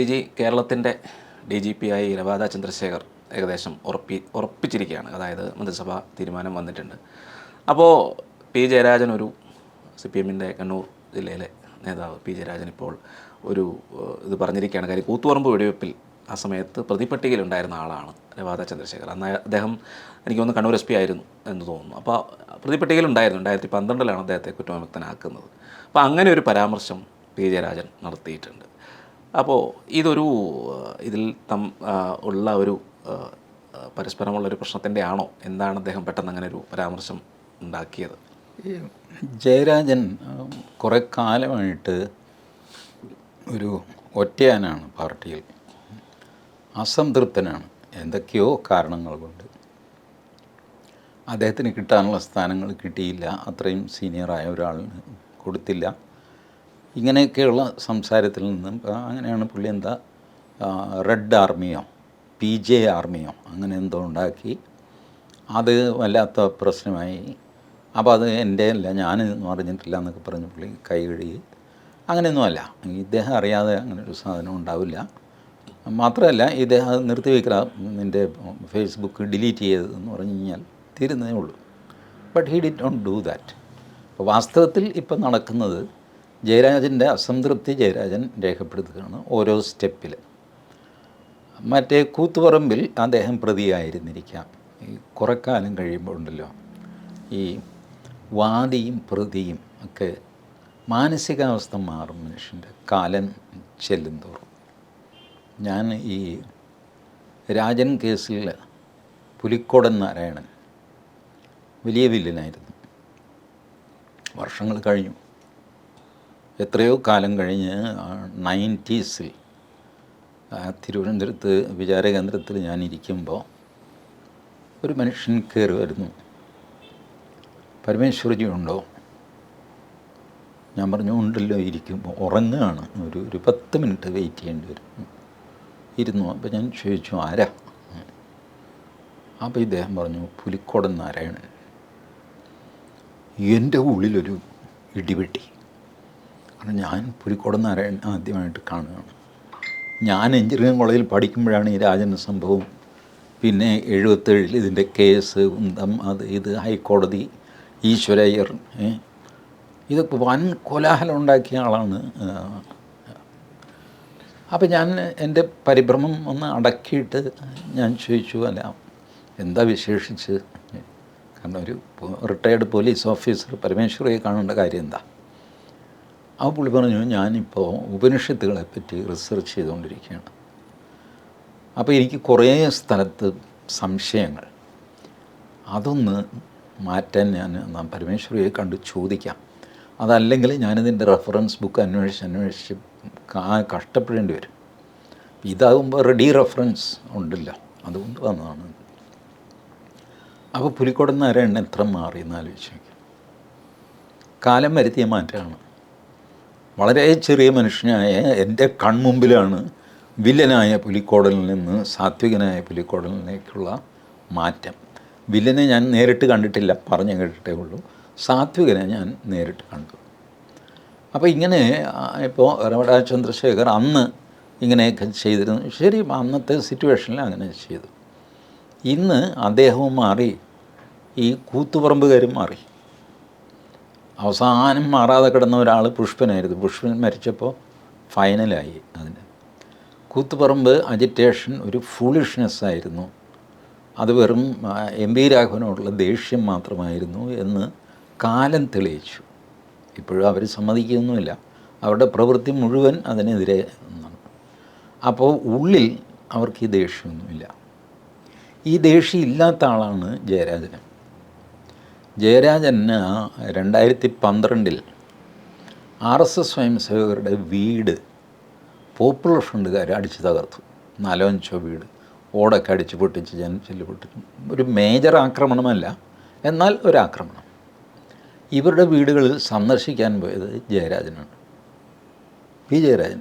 T G കേരളത്തിന്റെ D G P ആയി രവാദ ചന്ദ്രശേഖർ ഏകദേശം ഉറപ്പി ഉറപ്പിച്ചിരിക്കുകയാണ്. അതായത് മന്ത്രിസഭാ തീരുമാനം വന്നിട്ടുണ്ട്. അപ്പോൾ പി ജയരാജൻ ഒരു സി പി എമ്മിന്റെ കണ്ണൂർ ജില്ലയിലെ നേതാവ്. പി ജയരാജൻ ഇപ്പോൾ ഒരു ഇത് പറഞ്ഞിരിക്കുകയാണ്. കാര്യം കൂത്തുപറമ്പ് വെടിവെപ്പിൽ ആ സമയത്ത് പ്രതിപട്ടികയിലുണ്ടായിരുന്ന ആളാണ് രവാദ ചന്ദ്രശേഖർ. അന്ന് അദ്ദേഹം എനിക്ക് ഒന്ന് കണ്ണൂർ എസ് പി ആയിരുന്നു എന്ന് തോന്നുന്നു. അപ്പോൾ പ്രതിപട്ടികയിലുണ്ടായിരുന്നു. രണ്ടായിരത്തി പന്ത്രണ്ടിലാണ് അദ്ദേഹത്തെ കുറ്റവിമുക്തനാക്കുന്നത്. അപ്പോൾ അങ്ങനെ ഒരു പരാമർശം പി ജയരാജൻ നടത്തിയിട്ടുണ്ട്. അപ്പോൾ ഇതൊരു ഇതിൽ തം ഉള്ള ഒരു പരസ്പരമുള്ളൊരു പ്രശ്നത്തിന്റെ ആണോ? എന്താണ് അദ്ദേഹം പെട്ടെന്ന് അങ്ങനെ ഒരു പരാമർശം ഉണ്ടാക്കിയത്? ജയരാജൻ കുറേ കാലമായിട്ട് ഒരു ഒറ്റയാനാണ് പാർട്ടിയിൽ. അസംതൃപ്തനാണ്. എന്തൊക്കെയോ കാരണങ്ങൾ കൊണ്ട്. അദ്ദേഹത്തിന് കിട്ടാനുള്ള സ്ഥാനങ്ങൾ കിട്ടിയില്ല. അത്രയും സീനിയറായ ഒരാളിന് കൊടുത്തില്ല. ഇങ്ങനെയൊക്കെയുള്ള സംസാരത്തിൽ നിന്നും അങ്ങനെയാണ് പുള്ളി എന്താ റെഡ് ആർമിയോ പി ജെ ആർമിയോ അങ്ങനെ എന്തോ ഉണ്ടാക്കി. അത് വല്ലാത്ത പ്രശ്നമായി. അപ്പോൾ അത് എന്റെ അല്ല ഞാൻ പറഞ്ഞിട്ടില്ല എന്നൊക്കെ പറഞ്ഞ് പുള്ളി കൈ കഴുകി. അങ്ങനെയൊന്നുമല്ല ഇദ്ദേഹം അറിയാതെ അങ്ങനെ ഒരു സാധനം ഉണ്ടാവില്ല. മാത്രമല്ല ഇദ്ദേഹം അത് നിർത്തി നിർത്തിവെക്കുക നിന്റെ ഫേസ്ബുക്ക് ഡിലീറ്റ് ചെയ്തതെന്ന് പറഞ്ഞു കഴിഞ്ഞാൽ തീരുന്നതേ ഉള്ളൂ. But he did don't do that അപ്പോൾ വാസ്തവത്തിൽ ഇപ്പം നടക്കുന്നത് ജയരാജന്റെ അസംതൃപ്തി ജയരാജൻ രേഖപ്പെടുത്തുകയാണ് ഓരോ സ്റ്റെപ്പിൽ. മറ്റേ കൂത്തുപറമ്പിൽ അദ്ദേഹം പ്രതിയായിരുന്നിരിക്കാം. ഈ കുറക്കാലം കാലം കഴിയുമ്പോൾ ഉണ്ടല്ലോ. ഈ വാദിയും പ്രതിയും ഒക്കെ മാനസികാവസ്ഥ മാറും മനുഷ്യന്റെ കാലം ചെല്ലും തോറും. ഞാൻ ഈ രാജൻ കേസിൽ പുലിക്കോടൻ നാരായണൻ വലിയ വില്ലനായിരുന്നു. വർഷങ്ങൾ കഴിഞ്ഞു. എത്രയോ കാലം കഴിഞ്ഞ് നയന്റീസിൽ തിരുവനന്തപുരത്ത് വിചാരകേന്ദ്രത്തിൽ ഞാനിരിക്കുമ്പോൾ ഒരു മനുഷ്യൻ കയറി വരുന്നു ഉണ്ടോ? ഞാൻ പറഞ്ഞു ഉണ്ടല്ലോ ഇരിക്കുമ്പോൾ ഉറങ്ങുകയാണ്. ഒരു ഒരു പത്ത് മിനിറ്റ് വെയിറ്റ് ചെയ്യേണ്ടി വരും. ഇരുന്നു. അപ്പോൾ ഞാൻ ചോദിച്ചു ആരാ? അപ്പോൾ ഇദ്ദേഹം പറഞ്ഞു പുലിക്കോടൻ നാരായണൻ. എന്റെ ഉള്ളിലൊരു ഇടിവെട്ടി. കാരണം ഞാൻ പുലിക്കോടൻ നാരായണൻ ആദ്യമായിട്ട് കാണുകയാണ് ഞാൻ എഞ്ചിനീയറിംഗ് കോളേജിൽ പഠിക്കുമ്പോഴാണ് ഈ രാജൻ സംഭവം. പിന്നെ എഴുപത്തേഴിൽ ഇതിന്റെ കേസ് ഉന്തം അത് ഇത് ഹൈക്കോടതി ഈശ്വരയ്യർ ഇതൊക്കെ വൻ കോലാഹലം ഉണ്ടാക്കിയ ആളാണ് അപ്പോൾ ഞാൻ എന്റെ പരിഭ്രമം ഒന്ന് അടക്കിയിട്ട് ഞാൻ ചോദിച്ചു അല്ല എന്താ വിശേഷിച്ച്? കാരണം ഒരു റിട്ടയർഡ് പോലീസ് ഓഫീസർ പരമേശ്വരയെ കാണേണ്ട കാര്യം എന്താ? ആ പുള്ളി പറഞ്ഞു ഞാനിപ്പോൾ ഉപനിഷത്തുകളെ പറ്റി റിസർച്ച് ചെയ്തുകൊണ്ടിരിക്കുകയാണ്. അപ്പോൾ എനിക്ക് കുറേ സ്ഥലത്ത് സംശയങ്ങൾ. അതൊന്ന് മാറ്റാൻ ഞാൻ നാം പരമേശ്വരിയെ കണ്ട് ചോദിക്കാം. അതല്ലെങ്കിൽ ഞാനിതിന്റെ റെഫറൻസ് ബുക്ക് അന്വേഷിച്ച് അന്വേഷിച്ച് കഷ്ടപ്പെടേണ്ടി വരും. ഇതാകുമ്പോൾ റെഡി റെഫറൻസ് ഉണ്ടല്ലോ. അതുകൊണ്ട് വന്നതാണ്. അപ്പോൾ പുലിക്കോടൻ നാരായണൻ എത്ര മാറി എന്ന് ആലോചിച്ച് കാലം വരുത്തിയ മാറ്റമാണ്. വളരെ ചെറിയ മനുഷ്യനായ എന്റെ കൺമുമ്പിലാണ് വില്ലനായ പുലിക്കോടലിൽ നിന്ന് സാത്വികനായ പുലിക്കോടലിലേക്കുള്ള മാറ്റം. വില്ലനെ ഞാൻ നേരിട്ട് കണ്ടിട്ടില്ല പറഞ്ഞു കേട്ടിട്ടേ ഉള്ളൂ. സാത്വികനെ ഞാൻ നേരിട്ട് കണ്ടു. അപ്പോൾ ഇങ്ങനെ ഇപ്പോൾ രമണ ചന്ദ്രശേഖർ അന്ന് ഇങ്ങനെയൊക്കെ ചെയ്തിരുന്നു. ശരി അന്നത്തെ സിറ്റുവേഷനിൽ അങ്ങനെ ചെയ്തു. ഇന്ന് അദ്ദേഹവും മാറി ഈ കൂത്തുപറമ്പുകാരും മാറി. അവസാനം മാറാതെ കിടന്ന ഒരാൾ പുഷ്പനായിരുന്നു. പുഷ്പൻ മരിച്ചപ്പോൾ ഫൈനലായി അതിന്. കൂത്തുപറമ്പ് അജിറ്റേഷൻ ഒരു ഫൂളിഷ്നെസ് ആയിരുന്നു. അത് വെറും എം വി രാഘവനോടുള്ള ദേഷ്യം മാത്രമായിരുന്നു എന്ന് കാലം തെളിയിച്ചു. ഇപ്പോഴും അവർ സമ്മതിക്കുകയൊന്നുമില്ല അവരുടെ പ്രവൃത്തി മുഴുവൻ അതിനെതിരെ അപ്പോൾ ഉള്ളിൽ അവർക്ക് ഈ ദേഷ്യമൊന്നുമില്ല. ഈ ദേഷ്യം ഇല്ലാത്ത ആളാണ് ജയരാജന് ജയരാജന് രണ്ടായിരത്തി പന്ത്രണ്ടിൽ ആർ എസ് എസ് സ്വയംസേവകരുടെ വീട് പോപ്പുലർ ഫ്രണ്ടുകാർ അടിച്ച് തകർത്തു. നാലോ അഞ്ചോ വീട്. ഓടൊക്കെ അടിച്ച് പൊട്ടിച്ച് ജനച്ചിൽ പൊട്ടിച്ചു. ഒരു മേജർ ആക്രമണമല്ല എന്നാൽ ഒരാക്രമണം ഇവരുടെ വീടുകളിൽ സന്ദർശിക്കാൻ പോയത് ജയരാജനാണ്. പി ജയരാജൻ.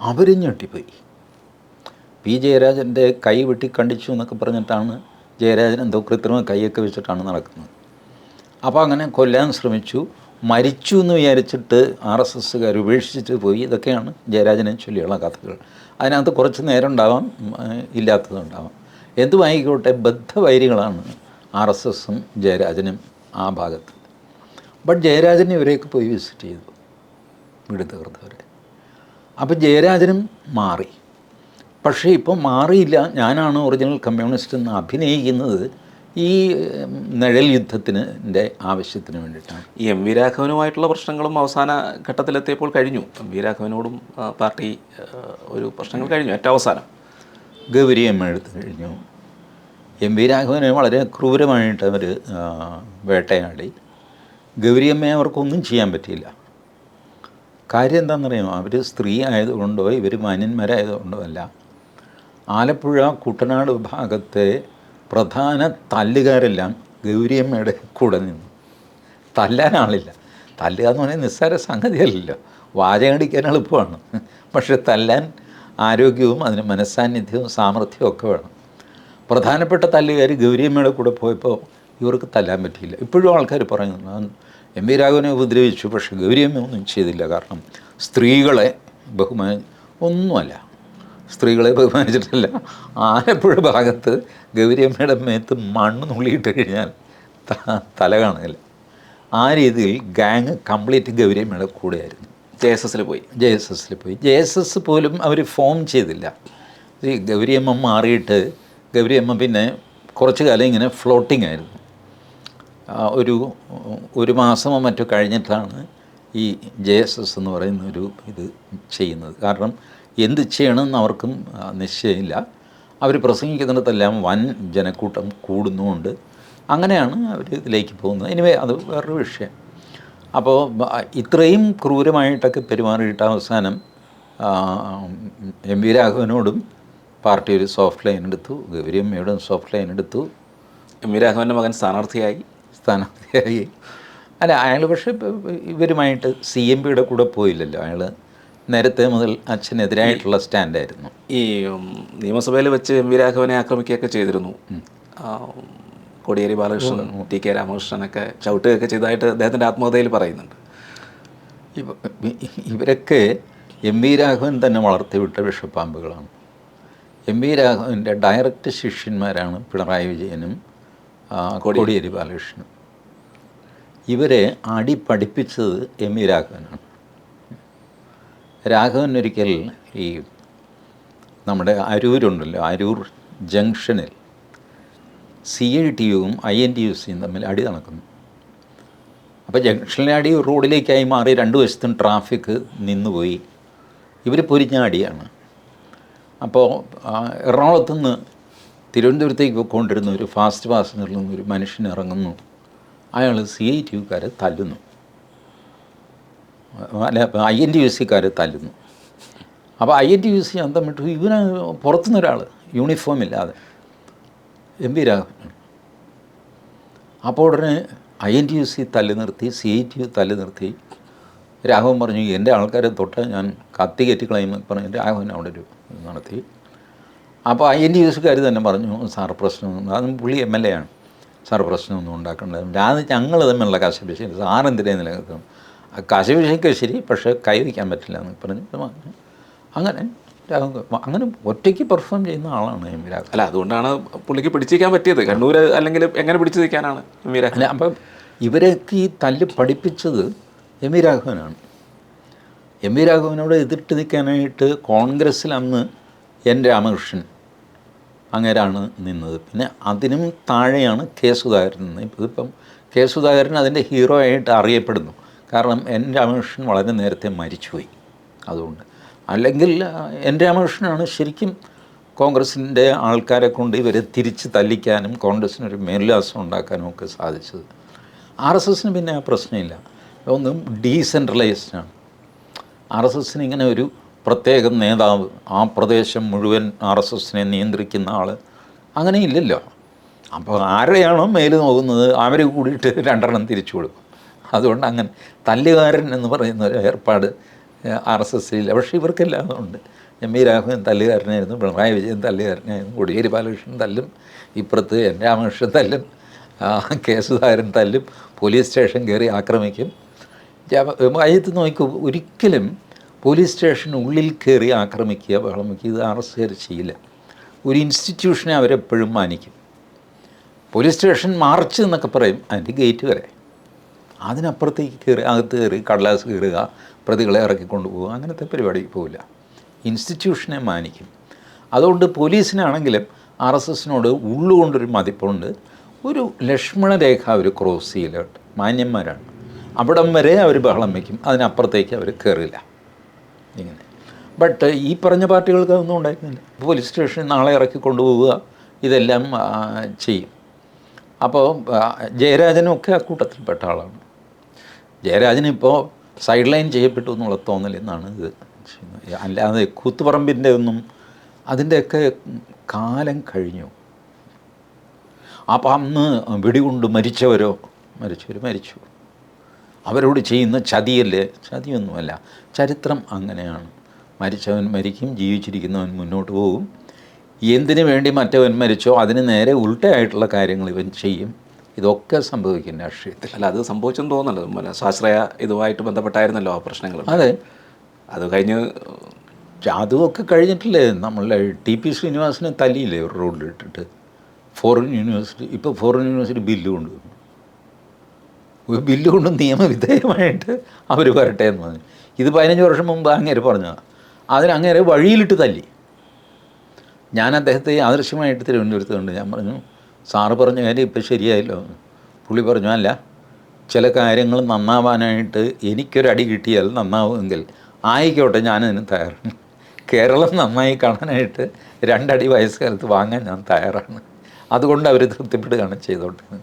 അവരും ഞെട്ടിപ്പോയി. പി ജയരാജന്റെ കൈ വെട്ടി കണ്ടിച്ചു എന്നൊക്കെ പറഞ്ഞിട്ടാണ് ജയരാജൻ എന്തോ കൃത്രിമ കൈയൊക്കെ വെച്ചിട്ടാണ് നടക്കുന്നത്. അപ്പോൾ അങ്ങനെ കൊല്ലാൻ ശ്രമിച്ചു. മരിച്ചു എന്ന് വിചാരിച്ചിട്ട് ആർ എസ് എസ്സുകാർ ഉപേക്ഷിച്ചിട്ട് പോയി. ഇതൊക്കെയാണ് ജയരാജനെ ചൊല്ലിയുള്ള കഥകൾ. അതിനകത്ത് കുറച്ച് നേരം ഉണ്ടാവാം ഇല്ലാത്തതുണ്ടാവാം എന്തുമായിക്കോട്ടെ ബദ്ധവൈരികളാണ് ആർ എസ് എസും ജയരാജനും ആ ഭാഗത്ത്. ബട്ട് ജയരാജനെ ഇവരെയൊക്കെ പോയി വിസിറ്റ് ചെയ്തു വീട് തീർത്തവരെ അപ്പോൾ ജയരാജനും മാറി. പക്ഷേ ഇപ്പോൾ മാറിയില്ല. ഞാനാണ് ഒറിജിനൽ കമ്മ്യൂണിസ്റ്റ് എന്ന് അഭിനയിക്കുന്നത്. ഈ നിഴൽ യുദ്ധത്തിന്റെ ആവശ്യത്തിന് വേണ്ടിയിട്ടാണ്. ഈ എം വി രാഘവനുമായിട്ടുള്ള പ്രശ്നങ്ങളും അവസാന ഘട്ടത്തിലെത്തിയപ്പോൾ കഴിഞ്ഞു. എം വി രാഘവനോടും പാർട്ടി ഒരു പ്രശ്നങ്ങൾ കഴിഞ്ഞു. ഏറ്റവും അവസാനം. ഗൗരി അമ്മ എടുത്തു കഴിഞ്ഞു. എം വി രാഘവനെ വളരെ ക്രൂരമായിട്ട് അവർ വേട്ടയാടി. ഗൗരിയമ്മയെ അവർക്കൊന്നും ചെയ്യാൻ പറ്റിയില്ല. കാര്യം എന്താണെന്നറിയാമോ? അവർ സ്ത്രീ ആയതുകൊണ്ടോ ഇവർ മാന്യന്മാരായതുകൊണ്ടോ അല്ല. ആലപ്പുഴ കുട്ടനാട് ഭാഗത്തെ പ്രധാന തല്ലുകാരെല്ലാം ഗൗരിയമ്മയുടെ കൂടെ നിന്നു. തല്ലാനാളില്ല തല്ലുക എന്ന് പറഞ്ഞാൽ നിസ്സാര സംഗതിയല്ലല്ലോ. വാചകടിക്കാൻ എളുപ്പമാണ്. പക്ഷെ തല്ലാൻ ആരോഗ്യവും അതിന് മനസ്സാന്നിധ്യവും സാമർഥ്യവും ഒക്കെ വേണം. പ്രധാനപ്പെട്ട തല്ലുകാർ ഗൗരിയമ്മയുടെ കൂടെ പോയപ്പോൾ ഇവർക്ക് തല്ലാൻ പറ്റിയില്ല. ഇപ്പോഴും ആൾക്കാർ പറയുന്നു "ഞാൻ എം വി രാഘവനെ ഉപദ്രവിച്ചു പക്ഷേ ഗൗരിയമ്മ ഒന്നും ചെയ്തില്ല. കാരണം സ്ത്രീകളെ ബഹുമാനം ഒന്നുമല്ല. സ്ത്രീകളെ ബഹുമാനിച്ചിട്ടില്ല. ആലപ്പുഴ ഭാഗത്ത് ഗൗരിയമ്മയുടെ മേത്ത് മണ്ണ് നുള്ളിയിട്ട് കഴിഞ്ഞാൽ തല കാണില്ല ആ രീതിയിൽ ഗാങ് കംപ്ലീറ്റ് ഗൗരിയമ്മയുടെ കൂടെയായിരുന്നു. ജെ എസ് എസിൽ പോയി. ജെ എസ് എസിൽ പോയി. ജെ എസ് എസ് പോലും അവർ ഫോം ചെയ്തില്ല. ഈ ഗൗരിയമ്മ മാറിയിട്ട് ഗൗരിയമ്മ പിന്നെ കുറച്ച് കാലം ഇങ്ങനെ ഫ്ലോട്ടിംഗ് ആയിരുന്നു. ഒരു ഒരു മാസമോ മറ്റോ കഴിഞ്ഞിട്ടാണ് ഈ ജെ എസ് എസ് എന്ന് പറയുന്ന ഒരു ഇത് ചെയ്യുന്നത്. കാരണം എന്ത് ചെയ്യണമെന്ന് അവർക്കും നിശ്ചയമില്ല. അവർ പ്രസംഗിക്കുന്നിടത്തെല്ലാം വൻ ജനക്കൂട്ടം കൂടുന്നുമുണ്ട്. അങ്ങനെയാണ് അവർ ഇതിലേക്ക് പോകുന്നത്. എനിവേ അത് വേറൊരു വിഷയം. അപ്പോൾ ഇത്രയും ക്രൂരമായിട്ടൊക്കെ പെരുമാറിയിട്ട് അവസാനം എം വി രാഘവനോടും പാർട്ടി ഒരു സോഫ്റ്റ് ലൈൻ എടുത്തു. ഗൗരിയമ്മയോടും സോഫ്റ്റ് ലൈൻ എടുത്തു. എം വി രാഘവന്റെ മകൻ സ്ഥാനാർത്ഥിയായി. സ്ഥാനാർത്ഥിയായി. അല്ല അയാൾ പക്ഷേ ഇവരുമായിട്ട് സി എം പിയുടെ കൂടെ പോയില്ലല്ലോ. അയാൾ നേരത്തെ മുതൽ അച്ഛനെതിരായിട്ടുള്ള സ്റ്റാൻഡായിരുന്നു. ഈ നിയമസഭയിൽ വെച്ച് എം വി രാഘവനെ ആക്രമിക്കുകയൊക്കെ ചെയ്തിരുന്നു. കോടിയേരി ബാലകൃഷ്ണൻ ടി കെ രാമകൃഷ്ണനൊക്കെ ചവിട്ടുകയൊക്കെ ചെയ്തതായിട്ട് അദ്ദേഹത്തിന്റെ ആത്മകഥയിൽ പറയുന്നുണ്ട്. ഇവ- ഇവരൊക്കെ എം വി രാഘവൻ തന്നെ വളർത്തിവിട്ട വിഷപ്പാമ്പുകളാണ്. എം വി രാഘവന്റെ ഡയറക്റ്റ് ശിഷ്യന്മാരാണ് പിണറായി വിജയനും കോടിയേരി. ബാലകൃഷ്ണനും. ഇവരെ അടി പഠിപ്പിച്ചത് എം വി രാഘവനാണ്. രാഘവൻ ഒരിക്കൽ ഈ നമ്മുടെ അരൂരുണ്ടല്ലോ അരൂർ ജംഗ്ഷനിൽ സി ഐ ടി യുവും ഐ എൻ ടി യു സിയും തമ്മിൽ അടി നടക്കുന്നു. അപ്പോൾ ജംഗ്ഷനിലെ അടി റോഡിലേക്കായി മാറി രണ്ട് വശത്തും ട്രാഫിക് നിന്നുപോയി. ഇവർ പൊരിഞ്ഞ അടിയാണ്. അപ്പോൾ എറണാകുളത്തു നിന്ന് തിരുവനന്തപുരത്തേക്ക് പോയിക്കൊണ്ടിരുന്ന ഒരു ഫാസ്റ്റ് പാസഞ്ചറിൽ നിന്ന് ഒരു മനുഷ്യൻ ഇറങ്ങുന്നു. അയാൾ സി ഐ ടി യുക്കാരെ തല്ലുന്നു. അല്ല ഐ എൻ ടി യു സിക്കാർ തല്ലുന്നു. അപ്പോൾ I N T U C അന്തം വിട്ടു. ഇവന് പുറത്തുനിന്ന് ഒരാൾ യൂണിഫോം ഇല്ലാതെ. എം പി രാഘവൻ അപ്പോൾ ഉടനെ I N T U C തല്ലു നിർത്തി സി ഐ ടി യു തല്ലു നിർത്തി. രാഘവൻ പറഞ്ഞു എന്റെ ആൾക്കാരെ തൊട്ട് ഞാൻ കത്തി കയറ്റി ക്ലെയിം പറഞ്ഞു രാഘവൻ അവിടെ ഒരു നടത്തി. അപ്പോൾ ഐ എൻ ടി യു സിക്കാർ തന്നെ പറഞ്ഞു സാർ പ്രശ്നമൊന്നും അതും പുള്ളി എം എൽ എ ആണ്. സാർ പ്രശ്നമൊന്നും ഉണ്ടാക്കേണ്ടത് അത് ഞങ്ങൾ തമ്മിലുള്ള കശപിശ എന്തിനേ നിലനിൽക്കും ആ കശപിശയ്ക്ക് ശരി പക്ഷേ കൈ വയ്ക്കാൻ പറ്റില്ല എന്ന് പറഞ്ഞു അങ്ങനെ രാഘവൻ അങ്ങനെ ഒറ്റയ്ക്ക് പെർഫോം ചെയ്യുന്ന ആളാണ് എം രാഘവൻ അല്ല അതുകൊണ്ടാണ് പുള്ളിക്ക് പിടിച്ചിരിക്കാൻ പറ്റിയത്. കണ്ണൂർ അല്ലെങ്കിൽ എങ്ങനെ പിടിച്ചു നിൽക്കാനാണ് എം രാഘവൻ അല്ല അപ്പം ഇവരൊക്കെ ഈ തല്ല് പഠിപ്പിച്ചത് എം വി രാഘവനാണ് എം വി രാഘവനോട് എതിർത്ത് നിൽക്കാനായിട്ട് കോൺഗ്രസ്സിൽ അന്ന് എൻ രാമകൃഷ്ണൻ അങ്ങനെയാണ് നിന്നത്. പിന്നെ അതിനും താഴെയാണ് കെ സുധാകരൻ നിന്ന് ഇതിപ്പം കെ സുധാകരൻ അതിന്റെ ഹീറോ ആയിട്ട് അറിയപ്പെടുന്നു. കാരണം എൻ രാമകൃഷ്ണൻ വളരെ നേരത്തെ മരിച്ചുപോയി അതുകൊണ്ട്. അല്ലെങ്കിൽ എൻ രാമകൃഷ്ണനാണ് ശരിക്കും കോൺഗ്രസിന്റെ ആൾക്കാരെ കൊണ്ട് ഇവരെ തിരിച്ച് തല്ലിക്കാനും കോൺഗ്രസ്സിനൊരു മേൽവിലാസം ഉണ്ടാക്കാനും ഒക്കെ സാധിച്ചത്. ആർ എസ് എസിന് പിന്നെ ആ പ്രശ്നമില്ല. ഒന്നും ഡീസെൻട്രലൈസ്ഡാണ്. ആർ എസ് എസിന് ഇങ്ങനെ ഒരു പ്രത്യേക നേതാവ് ആ പ്രദേശം മുഴുവൻ ആർ എസ് എസിനെ നിയന്ത്രിക്കുന്ന ആൾ അങ്ങനെ ഇല്ലല്ലോ അപ്പോൾ ആരെയാണോ മേൽ നോക്കുന്നത് അവർ കൂടിയിട്ട് രണ്ടെണ്ണം തിരിച്ചു കൊടുക്കും. അതുകൊണ്ട് അങ്ങനെ തല്ലുകാരൻ എന്ന് പറയുന്ന ഒരു ഏർപ്പാട് ആർ എസ് എസിലില്ല പക്ഷേ ഇവർക്കെല്ലാം ഉണ്ട്. എം വി രാഘവൻ തല്ലുകാരനായിരുന്നു പിണറായി വിജയൻ തല്ലുകാരനായിരുന്നു കോടിയേരി ബാലകൃഷ്ണൻ തല്ലും ഇപ്പുറത്ത് എൻ രാമകൃഷ്ണൻ തല്ലും കേസുധാരൻ തല്ലും പോലീസ് സ്റ്റേഷൻ കയറി ആക്രമിക്കും. അയ്യത്ത് നോക്കൂ ഒരിക്കലും പോലീസ് സ്റ്റേഷനുള്ളിൽ കയറി ആക്രമിക്കുക ബഹളം വയ്ക്കുക ഇത് ആർ എസ് കയറി ചെയ്യില്ല. ഒരു ഇൻസ്റ്റിറ്റ്യൂഷനെ അവരെപ്പോഴും മാനിക്കും. പോലീസ് സ്റ്റേഷൻ മാർച്ച് എന്നൊക്കെ പറയും അതിന്റെ ഗേറ്റ് വരെ. അതിനപ്പുറത്തേക്ക് കയറി അകത്ത് കയറി കടലാസ് കയറുക പ്രതികളെ ഇറക്കിക്കൊണ്ട് പോകുക അങ്ങനത്തെ പരിപാടി പോവില്ല. ഇൻസ്റ്റിറ്റ്യൂഷനെ മാനിക്കും. അതുകൊണ്ട് പോലീസിനാണെങ്കിലും ആർ എസ് എസിനോട് ഉള്ളുകൊണ്ടൊരു മതിപ്പുണ്ട്. ഒരു ലക്ഷ്മണരേഖ അവർ ക്രോസ് ചെയ്യലോട്ട് മാന്യന്മാരാണ്. അവിടം വരെ അവർ ബഹളം വയ്ക്കും അതിനപ്പുറത്തേക്ക് അവർ കയറില്ല. ഇങ്ങനെ. ബട്ട് ഈ പറഞ്ഞ പാർട്ടികൾക്ക് അതൊന്നും ഉണ്ടായിരുന്നില്ല. പോലീസ് സ്റ്റേഷനിൽ നാളെ ഇറക്കി കൊണ്ടുപോവുക ഇതെല്ലാം ചെയ്യും. അപ്പോൾ ജയരാജനൊക്കെ ആ കൂട്ടത്തിൽപ്പെട്ട ആളാണ്. ജയരാജനിപ്പോൾ സൈഡ് ലൈൻ ചെയ്യപ്പെട്ടു എന്നുള്ള തോന്നലെന്നാണ് ഇത് അല്ലാതെ കൂത്തുപറമ്പിന്റെ ഒന്നും അതിന്റെയൊക്കെ കാലം കഴിഞ്ഞു. അപ്പം അന്ന് വെടികൊണ്ട് മരിച്ചവരോ? മരിച്ചവർ മരിച്ചു. അവരോട് ചെയ്യുന്ന ചതിയല്ലേ? ചതിയൊന്നുമല്ല. ചരിത്രം അങ്ങനെയാണ്. മരിച്ചവൻ മരിക്കും ജീവിച്ചിരിക്കുന്നവൻ മുന്നോട്ട് പോകും എന്തിനു വേണ്ടി മറ്റവൻ മരിച്ചോ അതിന് നേരെ ഉൾട്ടയായിട്ടുള്ള കാര്യങ്ങൾ ഇവൻ ചെയ്യും. ഇതൊക്കെ സംഭവിക്കും രാഷ്ട്രീയത്തിൽ. അല്ല അത് സംഭവിച്ചെന്ന് തോന്നുന്നല്ലോ. സ്വാശ്രയ ഇതുമായിട്ട് ബന്ധപ്പെട്ടായിരുന്നല്ലോ ആ പ്രശ്നങ്ങൾ അതെ. അത് കഴിഞ്ഞ് അതുമൊക്കെ കഴിഞ്ഞിട്ടില്ലേ? നമ്മളെ ടി പി ശ്രീനിവാസനെ തല്ലിയില്ലേ ഒരു റോഡിലിട്ടിട്ട്? ഫോറിൻ യൂണിവേഴ്സിറ്റി ഇപ്പോൾ ഫോറിൻ യൂണിവേഴ്സിറ്റി ബില്ല് കൊണ്ടുവന്നു. ഒരു ബില്ല് കൊണ്ട് നിയമവിധേയമായിട്ട് അവർ വരട്ടെ എന്ന് പറഞ്ഞു. ഇത് പതിനഞ്ച് വർഷം മുമ്പ് അങ്ങേര് പറഞ്ഞതാണ് അതിന് അങ്ങേരെ വഴിയിലിട്ട് തല്ലി. ഞാൻ അദ്ദേഹത്തെ ആദർശമായിട്ട് തിരുവനന്തപുരത്ത് കണ്ട് ഞാൻ പറഞ്ഞു സാറ് പറഞ്ഞ കാര്യം ഇപ്പം ശരിയായല്ലോ. പുള്ളി പറഞ്ഞു അല്ല ചില കാര്യങ്ങൾ നന്നാവാനായിട്ട് എനിക്കൊരടി കിട്ടിയാൽ നന്നാവുമെങ്കിൽ ആയിക്കോട്ടെ ഞാനതിന് തയ്യാറാണ്. കേരളം നന്നായി കാണാനായിട്ട് രണ്ടടി വയസ്സുകാലത്ത് വാങ്ങാൻ ഞാൻ തയ്യാറാണ്. അതുകൊണ്ട് അവർ തൃപ്തിപ്പെടുകയാണ് ചെയ്തോട്ടെ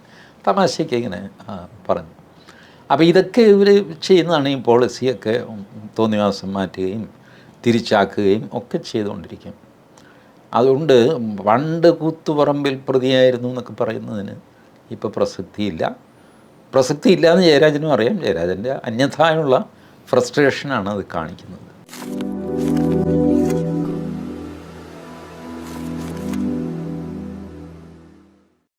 തമാശയ്ക്ക് ഇങ്ങനെ പറഞ്ഞു. അപ്പോൾ ഇതൊക്കെ ഇവർ ചെയ്യുന്നതാണ് ഈ പോളിസിയൊക്കെ തോന്നിവാസം മാറ്റുകയും തിരിച്ചാക്കുകയും ഒക്കെ ചെയ്തുകൊണ്ടിരിക്കും. അതുകൊണ്ട് പണ്ട് കൂത്തുപറമ്പിൽ പ്രതിയായിരുന്നു എന്നൊക്കെ പറയുന്നതിന് ഇപ്പോൾ പ്രസക്തിയില്ല. പ്രസക്തി എന്ന് ജയരാജനും അറിയാം. ജയരാജന്റെ അന്യഥായുള്ള ഫ്രസ്ട്രേഷനാണ് അത് കാണിക്കുന്നത്.